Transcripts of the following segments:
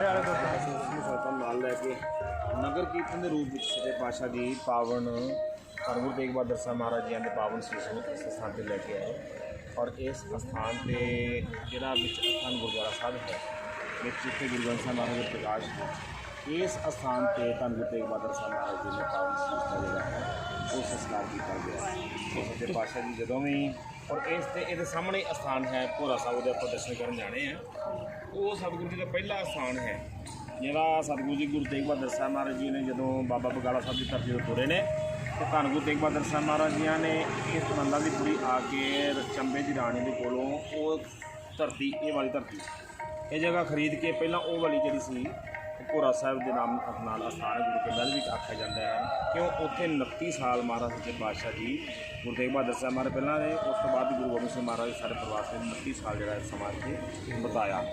ਸੰਕਲਪ ਨਾਲ ਲੈ ਕੇ ਨਗਰ ਕੀਰਤਨ ਦੇ ਰੂਪ ਵਿੱਚ ਸੱਚੇ ਪਾਤਸ਼ਾਹ ਦੀ ਪਾਵਨ ਧੰਨ ਗੁਰੂ ਤੇਗ ਬਹਾਦਰ ਸਾਹਿਬ ਮਹਾਰਾਜ ਜੀ ਦੇ ਪਾਵਨ ਸੀਸ ਨੂੰ ਇਸ ਸਥਾਨ ਤੇ ਲੈ ਕੇ ਆਏ ਔਰ ਇਸ ਸਥਾਨ ਤੇ ਜਿਹੜਾ ਵਿੱਚ ਅਖੰਡ ਗੁਰਦੁਆਰਾ ਸਾਹਿਬ ਹੈ, ਵਿੱਚ ਜਿੱਥੇ ਗੁਰੂ ਗ੍ਰੰਥ ਸਾਹਿਬ ਮਹਾਰਾਜ ਦਾ ਪ੍ਰਕਾਸ਼ ਹੈ। ਇਸ ਸਥਾਨ ਤੇ ਧੰਨ ਗੁਰੂ ਤੇਗ ਬਹਾਦਰ ਸਾਹਿਬ ਮਹਾਰਾਜ ਜੀ ਦੇ ਪਾਵਨ ਸੀਸ ਦਾ ਜਿਹੜਾ ਹੈ ਉਹ ਸੰਸਕਾਰ ਕੀਤਾ ਗਿਆ। ਸੱਚੇ ਪਾਤਸ਼ਾਹ ਜੀ ਜਦੋਂ ਵੀ ਔਰ ਇਸ ਤੇ ਇਹਦੇ ਸਾਹਮਣੇ ਅਸਥਾਨ ਹੈ ਭੋਰਾ ਸਾਹਿਬ ਦੇ ਆਪਾਂ ਦਰਸ਼ਨ ਕਰਨ ਜਾਣੇ ਆ। ਉਹ ਸਤਿਗੁਰੂ ਜੀ ਦਾ ਪਹਿਲਾ ਅਸਥਾਨ ਹੈ। ਜਿਹੜਾ ਸਤਿਗੁਰੂ ਜੀ ਗੁਰੂ ਤੇਗ ਬਹਾਦਰ ਸਾਹਿਬ ਮਹਾਰਾਜ ਜੀ ਨੇ ਜਦੋਂ ਬਾਬਾ ਬਗਾਲਾ ਸਾਹਿਬ ਦੀ ਧਰਤੀ ਤੋਂ ਤੁਰੇ ਨੇ, ਤੇ ਧੰਨ ਗੁਰੂ ਤੇਗ ਬਹਾਦਰ ਸਾਹਿਬ ਮਹਾਰਾਜ ਜੀ ਨੇ ਇਸ ਮੰਦਾ ਦੀ ਪੂਰੀ ਆ ਕੇ ਚੰਬੇ ਦੀ ਰਾਣੀ ਦੇ ਕੋਲੋਂ ਉਹ ਧਰਤੀ, ਇਹ ਵਾਲੀ ਧਰਤੀ, ਇਹ ਜਗ੍ਹਾ ਖਰੀਦ ਕੇ ਪਹਿਲਾਂ ਉਹ ਵਾਲੀ ਜਿਹੜੀ ਸੀ ਭੋਰਾ ਸਾਹਿਬ ਦੇ ਨਾਮ ਨਾਲ ਅਸਥਾਨ ਗੁਰੂ ਕੇ ਮਹਿਲ ਵਿੱਚ ਆਖਿਆ ਜਾਂਦਾ ਹੈ। ਕਿਉਂ? ਉੱਥੇ 29 ਸਾਲ ਮਹਾਰਾਜ ਸੱਚੇ ਪਾਤਸ਼ਾਹ ਜੀ, ਗੁਰੂ ਤੇਗ ਬਹਾਦਰ ਸਾਹਿਬ ਮਹਾਰਾਜ ਪਹਿਲਾਂ ਨੇ ਉਸ ਤੋਂ ਬਾਅਦ ਗੁਰੂ ਗੋਬਿੰਦ ਸਿੰਘ ਮਹਾਰਾਜ ਸਾਰੇ ਪਰਿਵਾਰ ਨੇ 29 ਸਾਲ ਜਿਹੜਾ ਇਸ ਸਮਾਜ ਤੇ ਬਤਾਇਆ।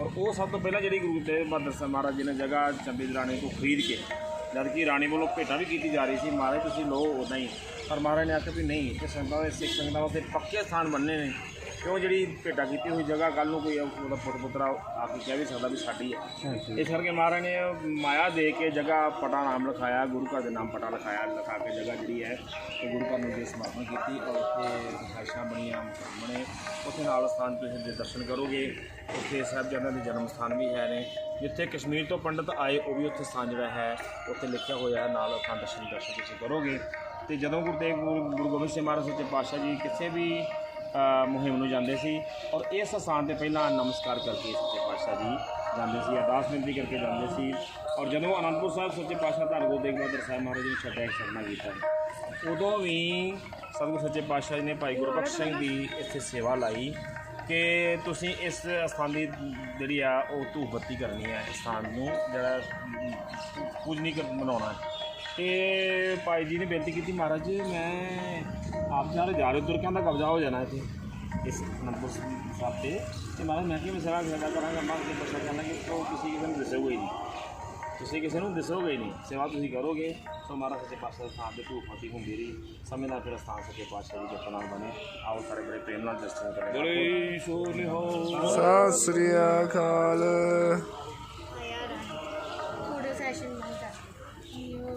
ਔਰ ਉਹ ਸਭ ਤੋਂ ਪਹਿਲਾਂ ਜਿਹੜੀ ਗੁਰੂ ਤੇਗ ਬਹਾਦਰ ਸਾਹਿਬ ਮਹਾਰਾਜ ਜੀ ਨੇ ਜਗ੍ਹਾ ਚੰਬੇ ਦੀ ਰਾਣੀ ਤੋਂ ਖਰੀਦ ਕੇ, ਜਦ ਕਿ ਰਾਣੀ ਵੱਲੋਂ ਭੇਟਾਂ ਵੀ ਕੀਤੀ ਜਾ ਰਹੀ ਸੀ, ਮਹਾਰਾਜ ਤੁਸੀਂ ਲਓ ਉਦਾਂ ਹੀ। ਪਰ ਮਹਾਰਾਜ ਨੇ ਆਖਿਆ ਵੀ ਨਹੀਂ ਕਿ ਸੰਗਤਾਂ ਦੇ ਸਿੱਖ ਸੰਗਤਾਂ ਵਾਸਤੇ ਪੱਕੇ ਸਥਾਨ ਬੰਨੇ ਨੇ। ਕਿਉਂ ਜਿਹੜੀ ਭੇਟਾ ਕੀਤੀ ਹੋਈ ਜਗ੍ਹਾ ਕੱਲ ਨੂੰ ਕੋਈ ਉਹਦਾ ਪੁੱਤ ਪੁੱਤਰਾ ਆ ਕੇ ਕਹਿ ਵੀ ਸਕਦਾ ਵੀ ਸਾਡੀ ਹੈ ਇਸ ਕਰਕੇ ਮਹਾਰਾਜ ਨੇ ਮਾਇਆ ਦੇ ਕੇ ਜਗ੍ਹਾ ਪਟਾ ਨਾਮ ਲਿਖਾਇਆ ਗੁਰੂ ਘਰ ਦੇ ਨਾਮ ਪਟਾ ਲਿਖਾਇਆ ਲਿਖਾ ਕੇ ਜਗ੍ਹਾ ਜਿਹੜੀ ਹੈ ਤੇ ਗੁਰੂ ਘਰ ਨੂੰ ਦੇ ਸਮਰਪਣ ਕੀਤੀ ਔਰ ਉੱਥੇ ਰਿਹਾਇਸ਼ਾਂ ਬਣੀਆਂ ਬਣੇ ਉੱਥੇ ਨਾਲ ਸਥਾਨ ਤੁਸੀਂ ਦੇ ਦਰਸ਼ਨ ਕਰੋਗੇ। ਉੱਥੇ ਸਾਹਿਬਜ਼ਾਦਿਆਂ ਦੇ ਜਨਮ ਸਥਾਨ ਵੀ ਹੈ ਨੇ। ਜਿੱਥੇ ਕਸ਼ਮੀਰ ਤੋਂ ਪੰਡਤ ਆਏ ਉਹ ਵੀ ਉੱਥੇ ਸਥਾਨ ਜਿਹੜਾ ਹੈ ਉੱਥੇ ਲਿਖਿਆ ਹੋਇਆ ਹੈ। ਨਾਲ ਅਖੰਡ ਦਰਸ਼ਨ ਦਰਸ਼ਨ ਤੁਸੀਂ ਕਰੋਗੇ। ਤੇ ਜਦੋਂ ਗੁਰੂ ਤੇਗ ਗੁਰੂ ਗੋਬਿੰਦ ਸਿੰਘ ਮਹਾਰਾਜ ਸੱਚੇ ਪਾਤਸ਼ਾਹ ਜੀ ਕਿਸੇ ਵੀ ਮੁਹਿੰਮ ਨੂੰ ਜਾਂਦੇ ਸੀ ਔਰ ਇਸ ਸਥਾਨ ਤੇ ਪਹਿਲਾਂ ਨਮਸਕਾਰ ਕਰਕੇ ਸੱਚੇ ਪਾਤਸ਼ਾਹ ਜੀ ਜਾਂਦੇ ਸੀ ਅਰਦਾਸ ਬੇਨਤੀ ਕਰਕੇ ਜਾਂਦੇ ਸੀ ਔਰ ਜਦੋਂ ਅਨੰਦਪੁਰ ਸਾਹਿਬ ਸੱਚੇ ਪਾਤਸ਼ਾਹ ਧੰਨ ਗੁਰੂ ਤੇਗ ਬਹਾਦਰ ਸਾਹਿਬ ਮਹਾਰਾਜ ਜੀ ਨੇ ਛੱਡਿਆ ਛੱਡਣਾ ਕੀਤਾ ਉਦੋਂ ਵੀ ਸਤਿਗੁਰੂ ਸੱਚੇ ਪਾਤਸ਼ਾਹ ਜੀ ਨੇ ਭਾਈ ਗੁਰਬਖਸ਼ ਸਿੰਘ ਦੀ ਇੱਥੇ ਸੇਵਾ ਲਾਈ ਕਿ ਤੁਸੀਂ ਇਸ ਸਥਾਨ ਦੀ ਜਿਹੜੀ ਆ ਉਹ ਧੂਪ ਬੱਤੀ ਕਰਨੀ ਹੈ ਇਸ ਸਥਾਨ ਨੂੰ ਜਿਹੜਾ ਅਮ, ਪੂਜਨੀ ਮਨਾਉਣਾ ਤੇ ਭਾਈ ਜੀ ਨੇ ਬੇਨਤੀ ਕੀਤੀ ਮਹਾਰਾਜ ਜੀ ਮੈਂ ਆਪ ਜਾ ਰਹੇ ਜਾ ਰਹੇ ਦੁਰਕਿਆਂ ਦਾ ਕਬਜ਼ਾ ਹੋ ਜਾਣਾ ਇੱਥੇ ਇਸ ਅਨੰਦਪੁਰ ਸਾਹਿਬ ਤੇ। ਤੇ ਮਹਾਰਾਜ ਮੈਂ ਕਿਹਾ ਮੈਂ ਸੇਵਾ ਕਰਦਾ ਕਰਾਂਗਾ ਮੈਂ ਕਿ ਪੁੱਛਾ ਕਰਨਾ ਕਿ ਉਹ ਕਿਸੇ ਕਿਸੇ ਨੂੰ ਦੱਸੋਗੇ ਨਹੀਂ। ਤੁਸੀਂ ਕਿਸੇ ਨੂੰ ਦੱਸੋਗੇ ਨਹੀਂ ਸੇਵਾ ਤੁਸੀਂ ਕਰੋਗੇ ਸੋ ਮਹਾਰਾਜ ਸੱਚੇ ਪਾਤਸ਼ਾਹ ਦੇ ਸਥਾਨ ਤੇ ਧੂਪ ਬੱਤੀ ਹੁੰਦੀ ਰਹੀ। ਸਮੇਂ ਨਾਲ ਫਿਰ ਸਥਾਨ ਸੱਚੇ ਪਾਤਸ਼ਾਹ ਜੀ ਪ੍ਰਣਾਮ ਬਣੇ। ਆਓ ਸਾਰੇ ਬੜੇ ਪ੍ਰੇਮ ਨਾਲ ਦਰਸ਼ਨ ਕਰਾਂਗੇ ਬੜੇ ਸੋ ਨਿਹਾਲ। ਸਤਿ ਸ੍ਰੀ ਅਕਾਲ।